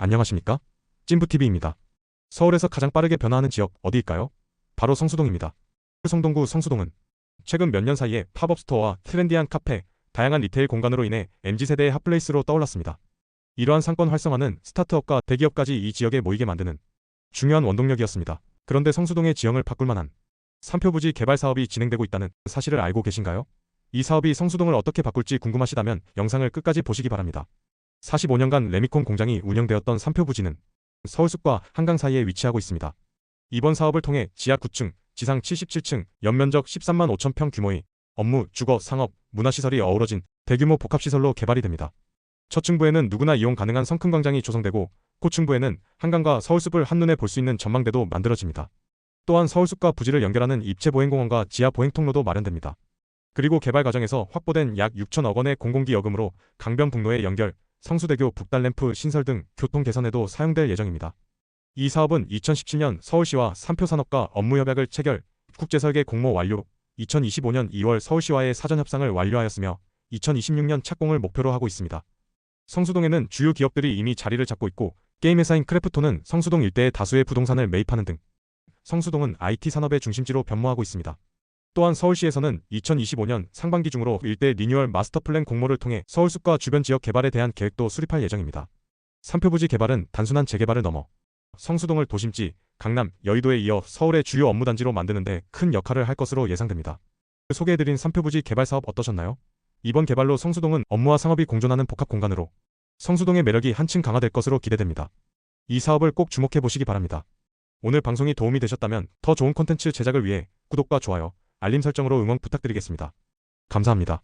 안녕하십니까? 찐부TV입니다. 서울에서 가장 빠르게 변화하는 지역 어디일까요? 바로 성수동입니다. 성동구 성수동은 최근 몇 년 사이에 팝업 스토어와 트렌디한 카페, 다양한 리테일 공간으로 인해 MZ세대의 핫플레이스로 떠올랐습니다. 이러한 상권 활성화는 스타트업과 대기업까지 이 지역에 모이게 만드는 중요한 원동력이었습니다. 그런데 성수동의 지형을 바꿀 만한 삼표부지 개발 사업이 진행되고 있다는 사실을 알고 계신가요? 이 사업이 성수동을 어떻게 바꿀지 궁금하시다면 영상을 끝까지 보시기 바랍니다. 45년간 레미콘 공장이 운영되었던 삼표 부지는 서울숲과 한강 사이에 위치하고 있습니다. 이번 사업을 통해 지하 9층, 지상 77층, 연면적 13만 5천 평 규모의 업무, 주거, 상업, 문화시설이 어우러진 대규모 복합시설로 개발이 됩니다. 첫 층부에는 누구나 이용 가능한 성큰 광장이 조성되고 고층부에는 한강과 서울숲을 한눈에 볼 수 있는 전망대도 만들어집니다. 또한 서울숲과 부지를 연결하는 입체 보행공원과 지하 보행통로도 마련됩니다. 그리고 개발 과정에서 확보된 약 6천억 원의 공공기 여금으로 강변북로의 연결, 성수대교 북달램프 신설 등 교통 개선에도 사용될 예정입니다. 이 사업은 2017년 서울시와 삼표산업과 업무협약을 체결, 국제설계 공모 완료, 2025년 2월 서울시와의 사전협상을 완료하였으며 2026년 착공을 목표로 하고 있습니다. 성수동에는 주요 기업들이 이미 자리를 잡고 있고 게임 회사인 크래프톤은 성수동 일대에 다수의 부동산을 매입하는 등 성수동은 IT 산업의 중심지로 변모하고 있습니다. 또한 서울시에서는 2025년 상반기 중으로 일대 리뉴얼 마스터 플랜 공모를 통해 서울숲과 주변 지역 개발에 대한 계획도 수립할 예정입니다. 삼표부지 개발은 단순한 재개발을 넘어 성수동을 도심지, 강남, 여의도에 이어 서울의 주요 업무 단지로 만드는 데 큰 역할을 할 것으로 예상됩니다. 소개해드린 삼표부지 개발 사업 어떠셨나요? 이번 개발로 성수동은 업무와 상업이 공존하는 복합 공간으로 성수동의 매력이 한층 강화될 것으로 기대됩니다. 이 사업을 꼭 주목해 보시기 바랍니다. 오늘 방송이 도움이 되셨다면 더 좋은 콘텐츠 제작을 위해 구독과 좋아요, 알림 설정으로 응원 부탁드리겠습니다. 감사합니다.